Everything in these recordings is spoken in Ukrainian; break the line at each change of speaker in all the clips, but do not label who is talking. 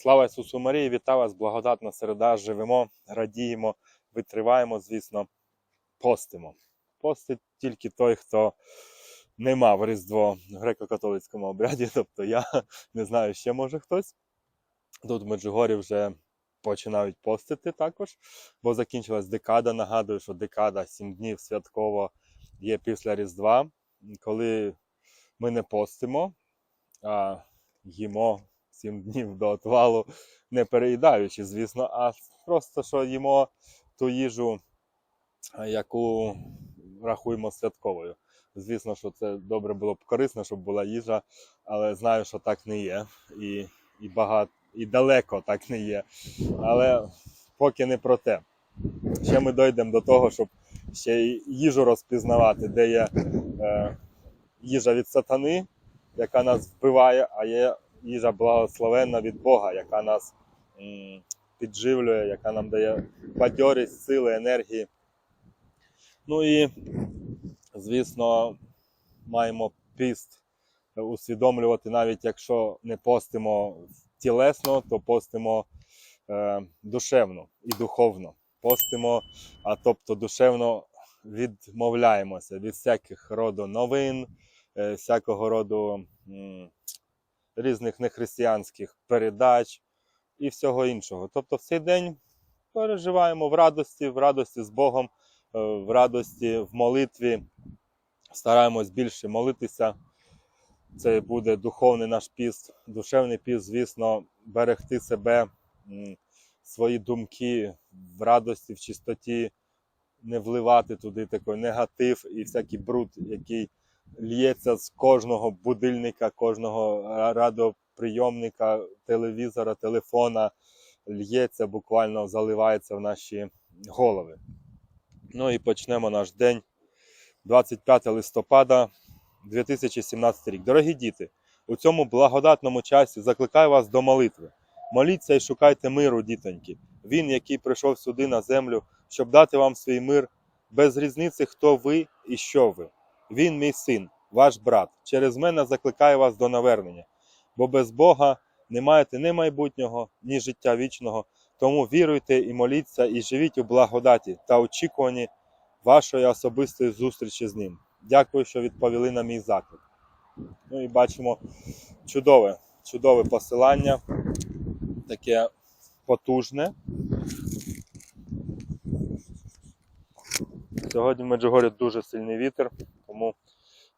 Слава Ісусу Марії, вітаю вас, благодатна середа, живемо, радіємо, витриваємо, звісно, постимо. Постить тільки той, хто не мав Різдво в греко-католицькому обряді, тобто я не знаю, ще може хтось. Тут в Меджугорі вже починають постити також, бо закінчилась декада. Нагадую, що декада 7 днів святково є після Різдва, коли ми не постимо, а їмо 7 днів до отвалу, не переїдаючи, звісно, а просто що їмо ту їжу, яку рахуємо святковою. Звісно, що це добре було б корисно, щоб була їжа, але знаю, що так не є. І, і багато, і далеко так не є. Але поки не про те. Ще ми дійдемо до того, щоб ще й їжу розпізнавати, де є е, їжа від сатани, яка нас вбиває, а є їжа благословенна від Бога, яка нас підживлює, яка нам дає бадьорість, сили, енергії. Ну і, звісно, маємо піст усвідомлювати, навіть якщо не постимо тілесно, то постимо е, душевно і духовно. Постимо, а тобто душевно відмовляємося від всяких роду новин, е, всякого роду різних нехристиянських передач і всього іншого. Тобто в цей день переживаємо в радості, в радості з Богом, е, в радості в молитві. Стараємось більше молитися. Це буде духовний наш піст, душевний піст, звісно, берегти себе, свої думки в радості, в чистоті, не вливати туди такий негатив і всякий бруд, який лється з кожного будильника, кожного радіоприйомника, телевізора, телефона, лється, буквально заливається в наші голови. Ну і почнемо наш день 25 листопада 2017 рік. Дорогі діти, у цьому благодатному часі закликаю вас до молитви. Моліться і шукайте миру, дітоньки. Він, який прийшов сюди на землю, щоб дати вам свій мир, без різниці, хто ви і що ви. Він, мій син, ваш брат. Через мене закликаю вас до навернення, бо без Бога не маєте ні майбутнього, ні життя вічного. Тому віруйте і моліться, і живіть у благодаті та очікуванні вашої особистої зустрічі з ним. Дякую, що відповіли на мій заклик. Ну і бачимо чудове, чудове посилання, таке потужне. Сьогодні в Меджугорі дуже сильний вітер, тому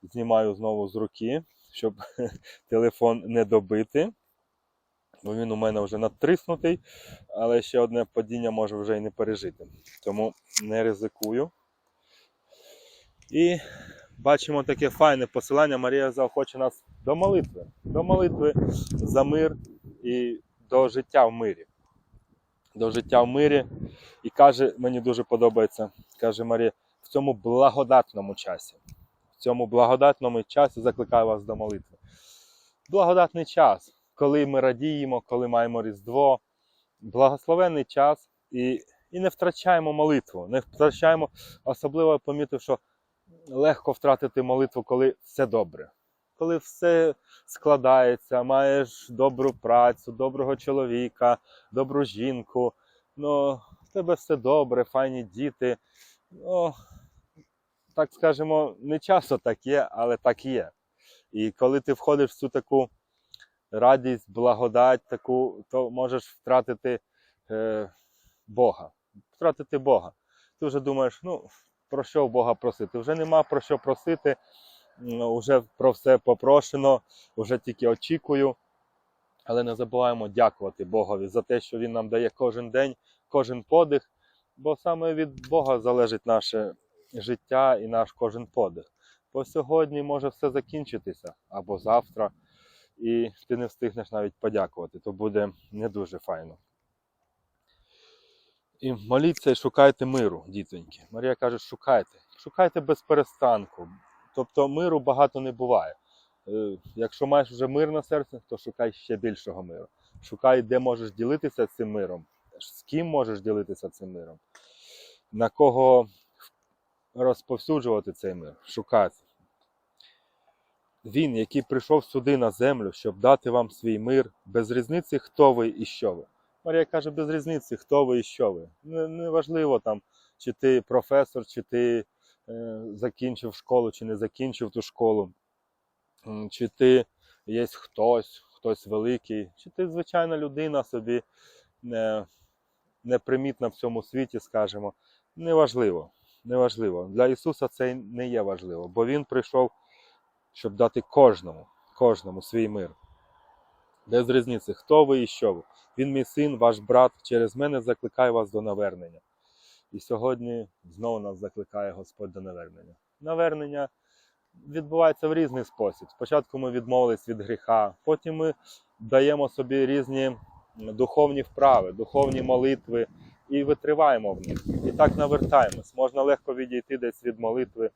знімаю знову з руки, щоб телефон не добити. Бо він у мене вже надтриснутий, але ще одне падіння може вже і не пережити. Тому не ризикую. І бачимо таке файне посилання. Марія заохоче нас до молитви. До молитви за мир і до життя в мирі. До життя в мирі. І каже, мені дуже подобається, каже Марія, в цьому благодатному часі. Цьому благодатному часі закликаю вас до молитви. Благодатний час, коли ми радіємо, коли маємо Різдво, благословенний час і, і не втрачаємо молитву. Не втрачаємо, особливо помітив, що легко втратити молитву, коли все добре. Коли все складається, маєш добру працю, доброго чоловіка, добру жінку, ну, в тебе все добре, файні діти. Ну, так скажемо, не часто так є, але так є. І коли ти входиш в цю таку радість, благодать, таку, то можеш втратити е, Бога. Втратити Бога. Ти вже думаєш, ну, про що Бога просити? Вже нема про що просити, вже про все попрошено, вже тільки очікую. Але не забуваємо дякувати Богові за те, що Він нам дає кожен день, кожен подих, бо саме від Бога залежить наше життя і наш кожен подих. Бо сьогодні може все закінчитися або завтра, і ти не встигнеш навіть подякувати, то буде не дуже файно. І моліться і шукайте миру, дітоньки. Марія каже, шукайте. Шукайте без перестанку. Тобто миру багато не буває. Е, Якщо маєш вже мир на серці, то шукай ще більшого миру. Шукай, де можеш ділитися цим миром, з ким можеш ділитися цим миром, на кого розповсюджувати цей мир. Шукати. Він, який прийшов сюди на землю, щоб дати вам свій мир, без різниці, хто ви і що ви. Марія каже, без різниці, хто ви і що ви. Не, не там, чи ти професор, чи ти е, закінчив школу, чи не закінчив ту школу, чи ти є хтось, хтось великий, чи ти звичайна людина собі не, непримітна в цьому світі, скажімо. Неважливо. Неважливо. Для Ісуса це не є важливо, бо Він прийшов, щоб дати кожному, кожному свій мир. Без різниці, хто ви і що ви. Він мій син, ваш брат, через мене закликає вас до навернення. І сьогодні знову нас закликає Господь до навернення. Навернення відбувається в різний спосіб. Спочатку ми відмовились від гріха, потім ми даємо собі різні духовні вправи, духовні молитви і витриваємо в них. І так навертаємось. Можна легко відійти десь від молитви,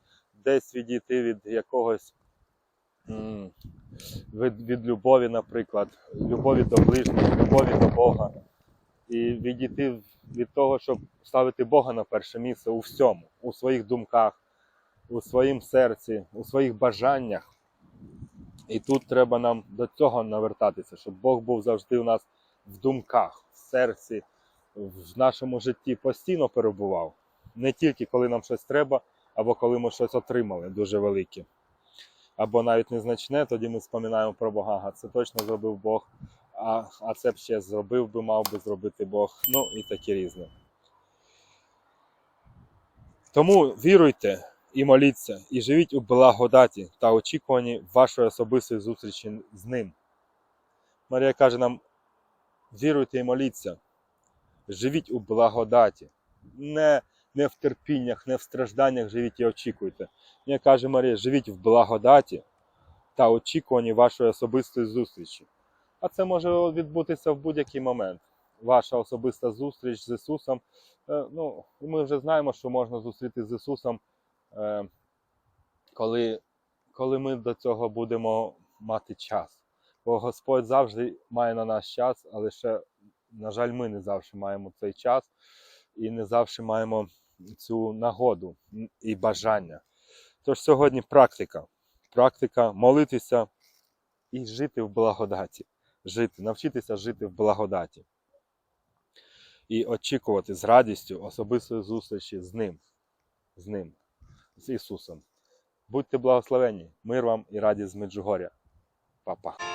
десь відійти від якогось від, від любові, наприклад, любові до ближніх, любові до Бога. І відійти від того, щоб ставити Бога на перше місце у всьому, у своїх думках, у своїм серці, у своїх бажаннях. І тут треба нам до цього навертатися, щоб Бог був завжди у нас в думках, в серці, в нашому житті постійно перебував. Не тільки коли нам щось треба, або коли ми щось отримали дуже велике. Або навіть незначне, тоді ми споминаємо про Бога. Це точно зробив Бог, а, а це б ще зробив би, мав би зробити Бог. Ну і таке різне. Тому віруйте і моліться, і живіть у благодаті та очікуванні вашої особистої зустрічі з ним. Марія каже нам: віруйте і моліться, живіть у благодаті, не, не в терпіннях, не в стражданнях живіть і очікуйте. Ні, каже Марія, живіть в благодаті та очікуванні вашої особистої зустрічі. А це може відбутися в будь-який момент. Ваша особиста зустріч з Ісусом. Е, Ну, ми вже знаємо, що можна зустріти з Ісусом, е, коли, коли ми до цього будемо мати час. Бо Господь завжди має на нас час, але ще, на жаль, ми не завжди маємо цей час і не завжди маємо цю нагоду і бажання. Тож сьогодні практика. Практика молитися і жити в благодаті. Жити, навчитися жити в благодаті. І очікувати з радістю особистої зустрічі з ним, з ним, з Ісусом. Будьте благословені, мир вам і радість з Меджугоря. Па-па.